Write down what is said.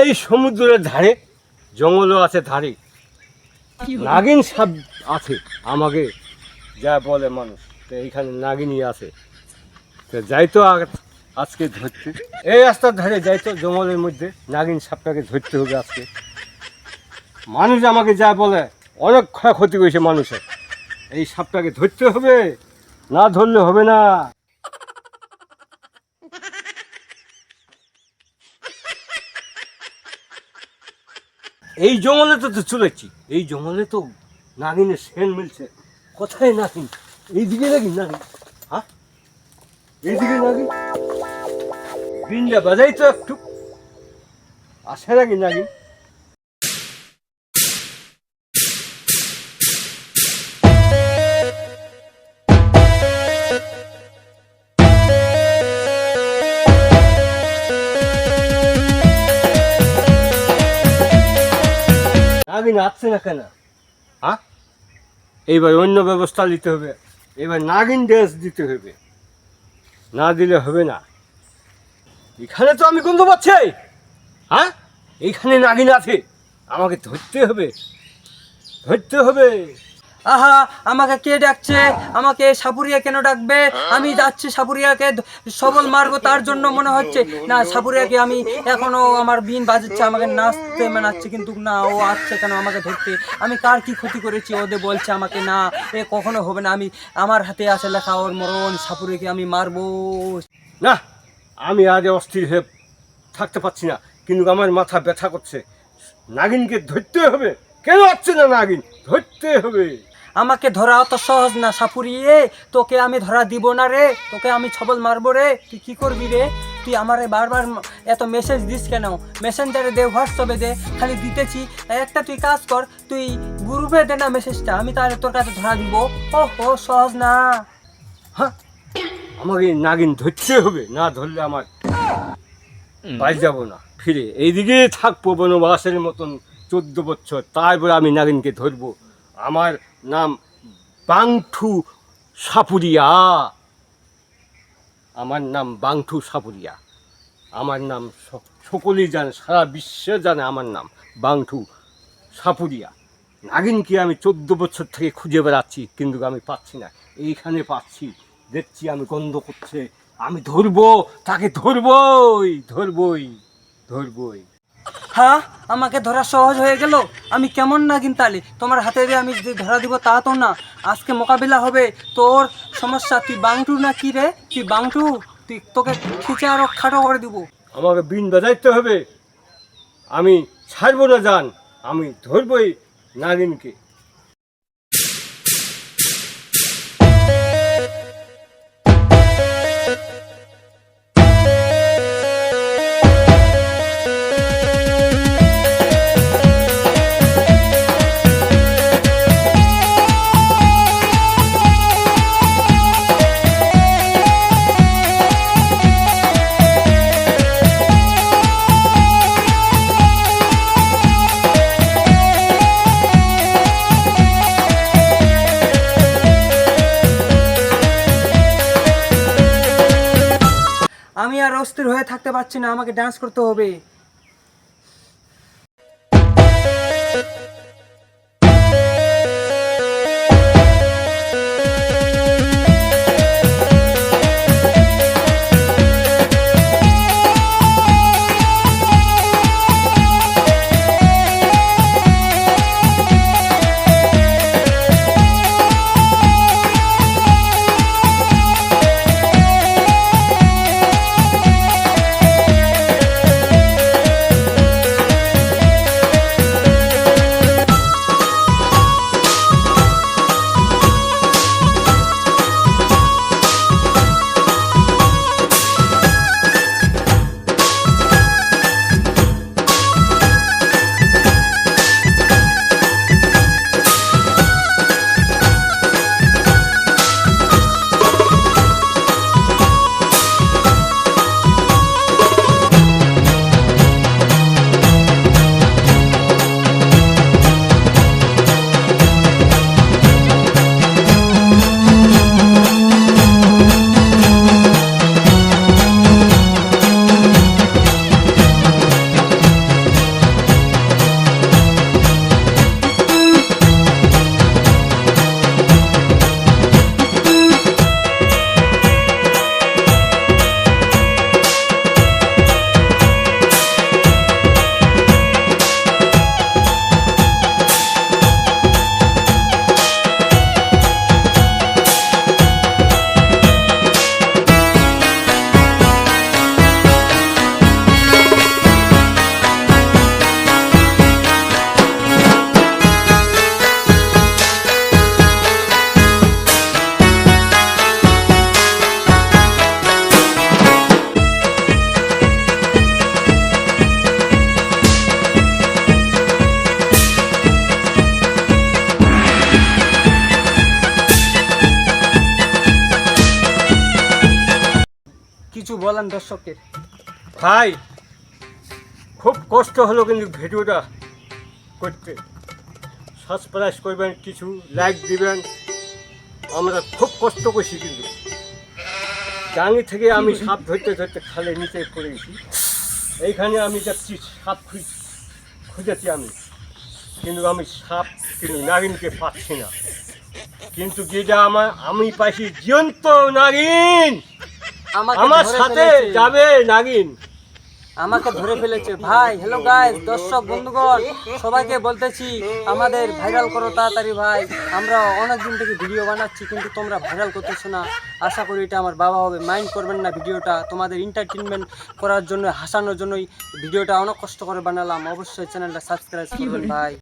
এই সমুদ্রের ধারে, জঙ্গলও আছে ধারে। নাগিন সাপ আছে আমাকে, যা বলে মানুষ। তো এইখানে নাগিনী আছে। তো যাই তো আজকে ধরতে। এই রাস্তার ধারে যাই তো, জঙ্গলের মধ্যে নাগিন সাপটাকে ধরতে হবে আজকে। মানুষ আমাকে যা বলে, অনেক ক্ষয়ক্ষতি করেছে মানুষের। এই সাপটাকে ধরতে হবে, না ধরলে হবে না। এই জঙ্গলে তো চলেছি এই জঙ্গলে তো নাগিনের সেন মিলছে। কোথায় নাগিন? এইদিকে নাকি নাগিন। হ্যাঁ? এইদিকে নাগিন। বিন্দা বাজাই তো একটু। আসে নাকি নাগিন। নাগিন নাচছি না কেন? হ্যাঁ এইবার অন্য ব্যবস্থা নিতে হবে। এবার নাগিন ড্রেস দিতে হবে। না দিলে হবে না। এখানে তো আমি গন্ধ পাচ্ছি। হ্যাঁ এখানে নাগিন আছে। আমাকে ধরতে হবে। ধরতে হবে। আহা, আমাকে কে ডাকছে? আমাকে সাপুরিয়া কেন ডাকবে? আমি যাচ্ছি সাপুরিয়াকে সবল মারবো, তার জন্য মনে হচ্ছে। না, সাপুরিয়াকে আমি এখনও আমার বিন বাজাচ্ছে, আমাকে নাচতে মানাচ্ছে, কিন্তু না, ও আসছে কেন আমাকে ধরতে? আমি কার কি ক্ষতি করেছি? ওদের বলছে আমাকে, না, এ কখনো হবে না। আমি, আমার হাতে আছে লেখা, ওর মরণ, সাপুরিয়াকে আমি মারবো। না, আমি আজ অস্থির হয়ে থাকতে পারছি না, কিন্তু আমার মাথা ব্যথা করছে। নাগিনকে ধরতে হবে? কেন আসছে না নাগিন? ধরতে হবে। আমাকে ধরা অত সহজ না সাপুরিয়ে তোকে আমি ধরা দিব না রে। তোকে আমি ছবল মারবো রে। তুই কি করবি রে? তুই আমারে বারবার এত মেসেজ দিস কেন? মেসেঞ্জারে দে হোয়াটসঅ্যাপে দে। খালি দিতেছি। একটা তুই কাজ কর তুই গ্রুপে দে না মেসেজটা আমি তাহলে তোর কাছে ধরা দিব। ও ও সহজ না। হ্যাঁ? আমাকে নাগিন ধরতে হবে। না ধরলে আমার বাড়ি যাব না। ফিরে এইদিকে থাকব বনবাসের মতন চোদ্দ বছর। তারপরে আমি নাগিনকে ধরবো। আমার নাম বাংঠু সাপুরিয়া। আমার নাম বাংঠু সাপুরিয়া। আমার নাম সকলেই জানে, সারা বিশ্ব জানে আমার নাম বাংঠু সাপুরিয়া। নাগিনকে আমি চোদ্দ বছর থেকে খুঁজে বেড়াচ্ছি, কিন্তু আমি পাচ্ছি না। এইখানে পাচ্ছি, দেখছি আমি গন্ধ করছে, আমি ধরবো, তাকে ধরবই ধরবই ধরবই। হ্যাঁ আমাকে ধরা সহজ হয়ে গেল? আমি কেমন না তালি তোমার হাতে দিয়ে আমি যে ধরা দিব তা তো না। আজকে মোকাবিলা হবে। তোর সমস্যা, তুই বাংটু না কি রে? তুই বাংটু? তুই তোকে খিচে আরও খাটো করে দিব। আমাকে বিন বাজাইতে হবে। আমি ছাড়বো না যান আমি ধরবই নাগিনকে। আর অস্থির হয়ে থাকতে পারছি না আমাকে ডান্স করতে হবে। বলেন দর্শকের ভাই খুব কষ্ট হলো কিন্তু ভিডিওটা করতে। সাবস্ক্রাইব করবেন কিছু লাইক দিবেন। আমরা খুব কষ্ট করছি কিন্তু। ডাঙি থেকে আমি সাপ ধরতে ধরতে খালে নিচে পড়েছি এইখানে আমি যাচ্ছি সাপ খুঁজ খুঁজেছি আমি। কিন্তু আমি সাপ কিন্তু নাগিনকে পাচ্ছি না। কিন্তু যেটা আমার আমি পাইছি জীবন্ত নাগিন! আমার সাথে যাবে নাগিন। আমাকে ধরে ফেলেছে। ভাই হ্যালো গাইস দর্শক বন্ধুগণ সবাইকে বলতেছি আমাদের ভাইরাল করো তাড়াতাড়ি ভাই। আমরা অনেক দিন থেকে ভিডিও বানাচ্ছি কিন্তু তোমরা ভাইরাল করতেছো না। আশা করি এটা আমার বাবা হবে। মাইন্ড করবেন না ভিডিওটা। তোমাদের এন্টারটেনমেন্ট করার জন্য হাসানোর জন্যই ভিডিওটা অনেক কষ্ট করে বানালাম। অবশ্যই চ্যানেলটা সাবস্ক্রাইব করবেন ভাই।